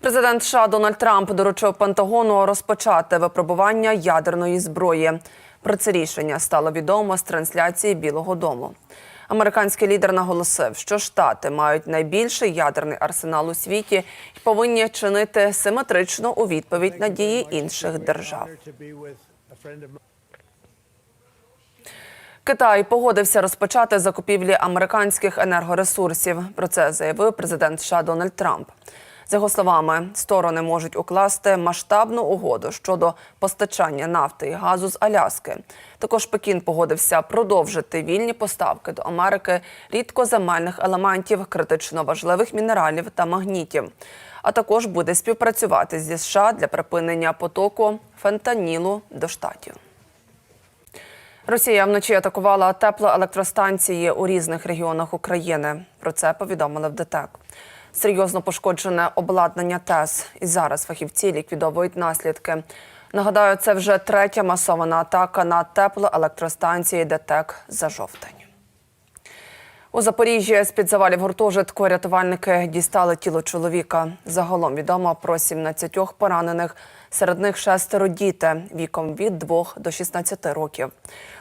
Президент США Дональд Трамп доручив Пентагону розпочати випробування ядерної зброї. Про це рішення стало відомо з трансляції Білого Дому. Американський лідер наголосив, що штати мають найбільший ядерний арсенал у світі і повинні чинити симетрично у відповідь на дії інших держав. Китай погодився розпочати закупівлі американських енергоресурсів. Про це заявив президент США Дональд Трамп. За його словами, сторони можуть укласти масштабну угоду щодо постачання нафти і газу з Аляски. Також Пекін погодився продовжити вільні поставки до Америки рідкоземельних елементів, критично важливих мінералів та магнітів. А також буде співпрацювати зі США для припинення потоку фентанілу до штатів. Росія вночі атакувала теплоелектростанції у різних регіонах України. Про це повідомили в ДТЕК. Серйозно пошкоджене обладнання ТЕС. І зараз фахівці ліквідовують наслідки. Нагадаю, це вже третя масована атака на теплоелектростанції ДТЕК за жовтень. У Запоріжжі з-під завалів гуртожитку рятувальники дістали тіло чоловіка. Загалом відомо про 17 поранених. Серед них шестеро діти віком від 2 до 16 років.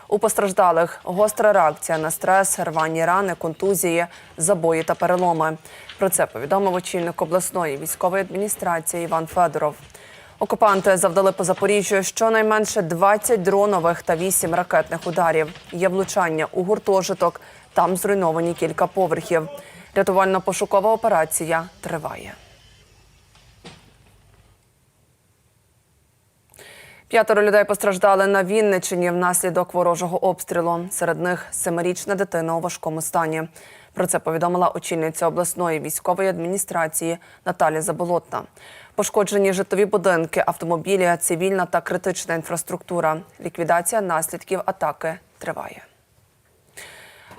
У постраждалих гостра реакція на стрес, рвані рани, контузії, забої та переломи. Про це повідомив очільник обласної військової адміністрації Іван Федоров. Окупанти завдали по Запоріжжю щонайменше 20 дронових та 8 ракетних ударів. Є влучання у гуртожиток. Там зруйновані кілька поверхів. Рятувально-пошукова операція триває. П'ятеро людей постраждали на Вінниччині внаслідок ворожого обстрілу. Серед них семирічна дитина у важкому стані. Про це повідомила очільниця обласної військової адміністрації Наталя Заболотна. Пошкоджені житлові будинки, автомобілі, цивільна та критична інфраструктура. Ліквідація наслідків атаки триває.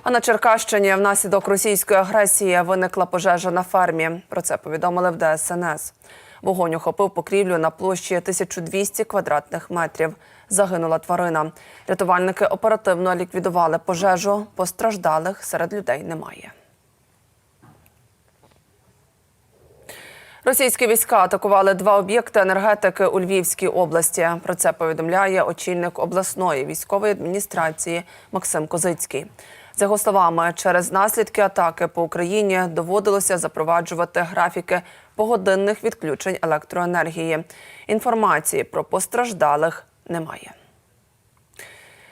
А на Черкащині внаслідок російської агресії виникла пожежа на фермі. Про це повідомили в ДСНС. Вогонь охопив покрівлю на площі 1200 квадратних метрів. Загинула тварина. Рятувальники оперативно ліквідували пожежу. Постраждалих серед людей немає. Російські війська атакували два об'єкти енергетики у Львівській області. Про це повідомляє очільник обласної військової адміністрації Максим Козицький. За його словами, через наслідки атаки по Україні доводилося запроваджувати графіки погодинних відключень електроенергії. Інформації про постраждалих немає.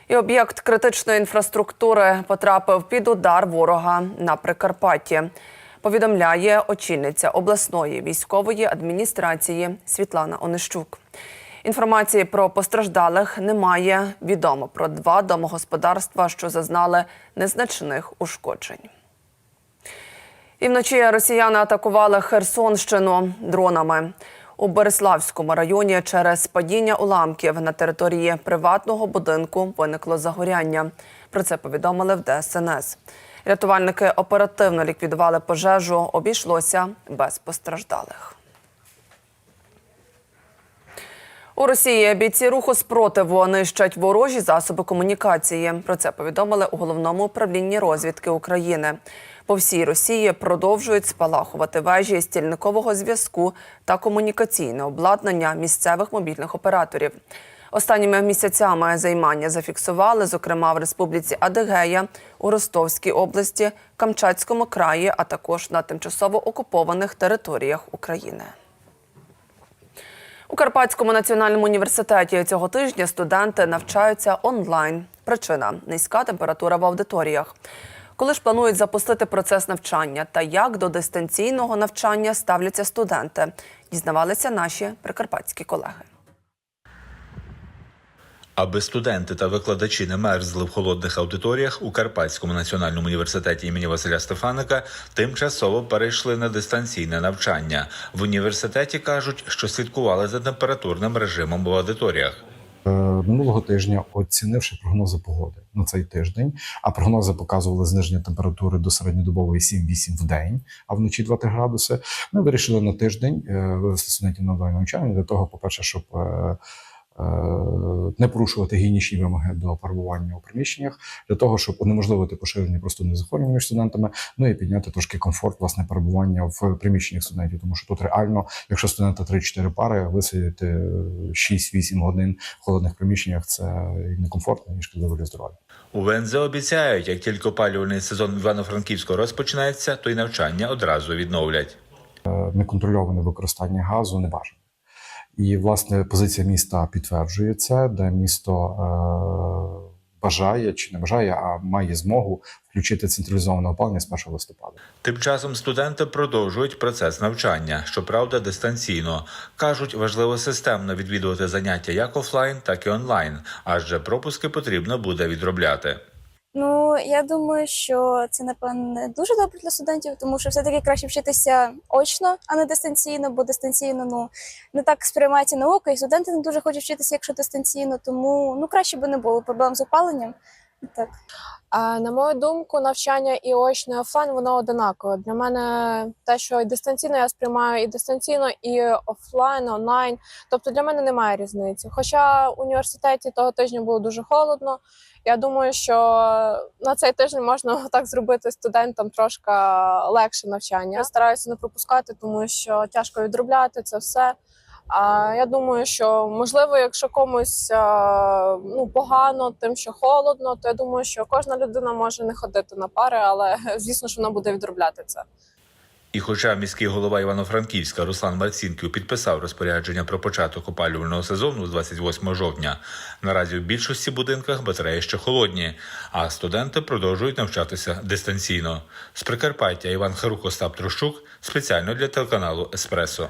І об'єкт критичної інфраструктури потрапив під удар ворога на Прикарпатті. Повідомляє очільниця обласної військової адміністрації Світлана Онищук. Інформації про постраждалих немає. Відомо про два домогосподарства, що зазнали незначних ушкоджень. І вночі росіяни атакували Херсонщину дронами. У Береславському районі через падіння уламків на території приватного будинку виникло загоряння. Про це повідомили в ДСНС. Рятувальники оперативно ліквідували пожежу. Обійшлося без постраждалих. У Росії бійці руху спротиву нищать ворожі засоби комунікації. Про це повідомили у головному управлінні розвідки України. По всій Росії продовжують спалахувати вежі стільникового зв'язку та комунікаційне обладнання місцевих мобільних операторів. Останніми місяцями займання зафіксували, зокрема в Республіці Адигея, у Ростовській області, Камчатському краї, а також на тимчасово окупованих територіях України. У Карпатському національному університеті цього тижня студенти навчаються онлайн. Причина низька температура в аудиторіях. Коли ж планують запустити процес навчання та як до дистанційного навчання ставляться студенти, дізнавалися наші прикарпатські колеги. Аби студенти та викладачі не мерзли в холодних аудиторіях у Карпатському національному університеті імені Василя Стефаника тимчасово перейшли на дистанційне навчання. В університеті кажуть, що слідкували за температурним режимом в аудиторіях. Е, Минулого тижня, оцінивши прогнози погоди на цей тиждень, а прогнози показували зниження температури до середньодобової 7-8 в день, а вночі 2 градуси. Ми вирішили на тиждень е, вивести студентів на навчання для того, по-перше, щоб е, е, не порушувати гігієнічні вимоги до перебування у приміщеннях для того, щоб унеможливити поширення простудних захворювань між студентами, ну і підняти трошки комфорт власне перебування в приміщеннях студентів, тому що тут реально, якщо студента 3-4 пари, висидіти 6-8 годин в холодних приміщеннях, це і некомфортно і шкідливо для здоров'я. У ВНЗ обіцяють, як тільки опалювальний сезон Івано-Франківську розпочнеться, то й навчання одразу відновлять. неконтрольоване використання газу не бажано. І, власне, позиція міста підтверджує це, де місто е, бажає чи не бажає, а має змогу включити централізоване опалення з 1 листопада. Тим часом студенти продовжують процес навчання, щоправда, дистанційно. Кажуть, важливо системно відвідувати заняття як офлайн, так і онлайн, адже пропуски потрібно буде відробляти. Ну, я думаю, що це напевне дуже добре для студентів, тому що все-таки краще вчитися очно, а не дистанційно, бо дистанційно ну не так сприймається наука, і студенти не дуже хочуть вчитися, якщо дистанційно. Тому ну краще би не було проблем з опаленням. Так. А, на мою думку, навчання і очне офлайн воно одинакове. Для мене те, що і дистанційно я сприймаю і дистанційно, і офлайн, онлайн. Тобто для мене немає різниці. Хоча в університеті того тижня було дуже холодно. Я думаю, що на цей тиждень можна так зробити студентам трошки легше навчання. Я стараюся не пропускати, тому що тяжко відробляти це все. А я думаю, що можливо, якщо комусь а, ну погано, тим, що холодно, то я думаю, що кожна людина може не ходити на пари, але звісно, що вона буде відробляти це. І хоча міський голова Івано-Франківська Руслан Марцінків підписав розпорядження про початок опалювального сезону з 28 жовтня, наразі в більшості будинках батареї ще холодні, а студенти продовжують навчатися дистанційно. З Прикарпаття Іван Харук Остап Трощук спеціально для телеканалу Еспресо.